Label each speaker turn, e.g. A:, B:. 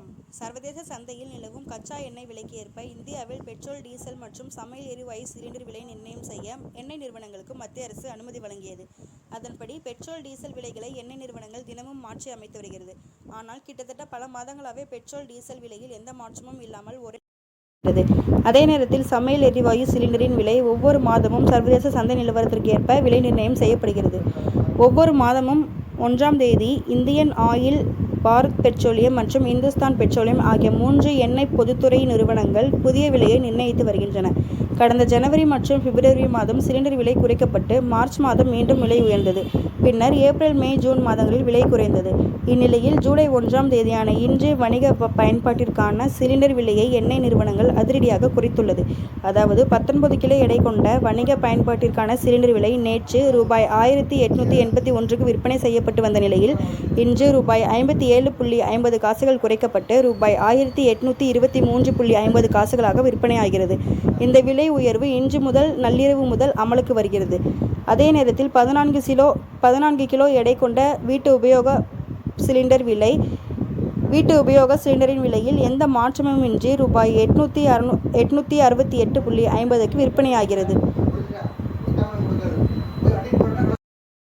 A: வணக்கம். சர்வதேச சந்தையில் நிலவும் கச்சா எண்ணெய் விலைக்கு ஏற்ப இந்தியாவில் பெட்ரோல் டீசல் மற்றும் சமையல் எரிவாயு சிலிண்டர் விலை நிர்ணயம் செய்ய எண்ணெய் நிறுவனங்களுக்கு மத்திய அரசு அனுமதி வழங்கியது. அதன்படி பெட்ரோல் டீசல் விலைகளை எண்ணெய் நிறுவனங்கள் தினமும் மாற்றி அமைத்து வருகிறது. ஆனால் கிட்டத்தட்ட பல மாதங்களாகவே பெட்ரோல் டீசல் விலையில் எந்த மாற்றமும் இல்லாமல் ஒரே அதே நேரத்தில் சமையல் எரிவாயு சிலிண்டரின் விலை ஒவ்வொரு மாதமும் சர்வதேச சந்தை நிலவரத்திற்கு ஏற்ப விலை நிர்ணயம் செய்யப்படுகிறது. ஒவ்வொரு மாதமும் ஒன்றாம் தேதி இந்தியன் ஆயில் பாரத் பெட்ரோலியம் மற்றும் இந்துஸ்தான் பெட்ரோலியம் ஆகிய மூன்று எண்ணெய் பொதுத்துறை நிறுவனங்கள் புதிய விலையை நிர்ணயித்து வருகின்றன. கடந்த ஜனவரி மற்றும் பிப்ரவரி மாதம் சிலிண்டர் விலை குறைக்கப்பட்டு மார்ச் மாதம் மீண்டும் விலை உயர்ந்தது. பின்னர் ஏப்ரல் மே ஜூன் மாதங்களில் விலை குறைந்தது. இந்நிலையில் ஜூலை ஒன்றாம் தேதியான இன்று வணிக ப- பயன்பாட்டிற்கான சிலிண்டர் விலையை எண்ணெய் நிறுவனங்கள் அதிரடியாக குறைத்துள்ளது. அதாவது பத்தொன்பது கிலோ எடை கொண்ட வணிக பயன்பாட்டிற்கான சிலிண்டர் விலை நேற்று ரூபாய் ஆயிரத்தி எட்நூத்தி எண்பத்தி ஒன்றுக்கு விற்பனை செய்யப்பட்டு வந்த நிலையில் இன்று ரூபாய் ஐம்பத்தி ஏழு புள்ளி ஐம்பது காசுகள் குறைக்கப்பட்டு ரூபாய் ஆயிரத்தி எட்நூத்தி இருபத்தி மூன்று புள்ளி ஐம்பது காசுகளாக விற்பனையாகிறது இந்த விலை உயர்வு இன்று முதல் நள்ளிரவு முதல் அமலுக்கு வருகிறது. அதே நேரத்தில் பதினான்கு கிலோ பதினான்கு கிலோ எடை கொண்ட வீட்டு உபயோக சிலிண்டர் விலை வீட்டு உபயோக சிலிண்டரின் விலையில் எந்த மாற்றமுமின்றி ரூபாய் எட்நூற்றி அறுநூ எட்நூற்றி அறுபத்தி எட்டு புள்ளி ஐம்பதுக்கு விற்பனையாகிறது.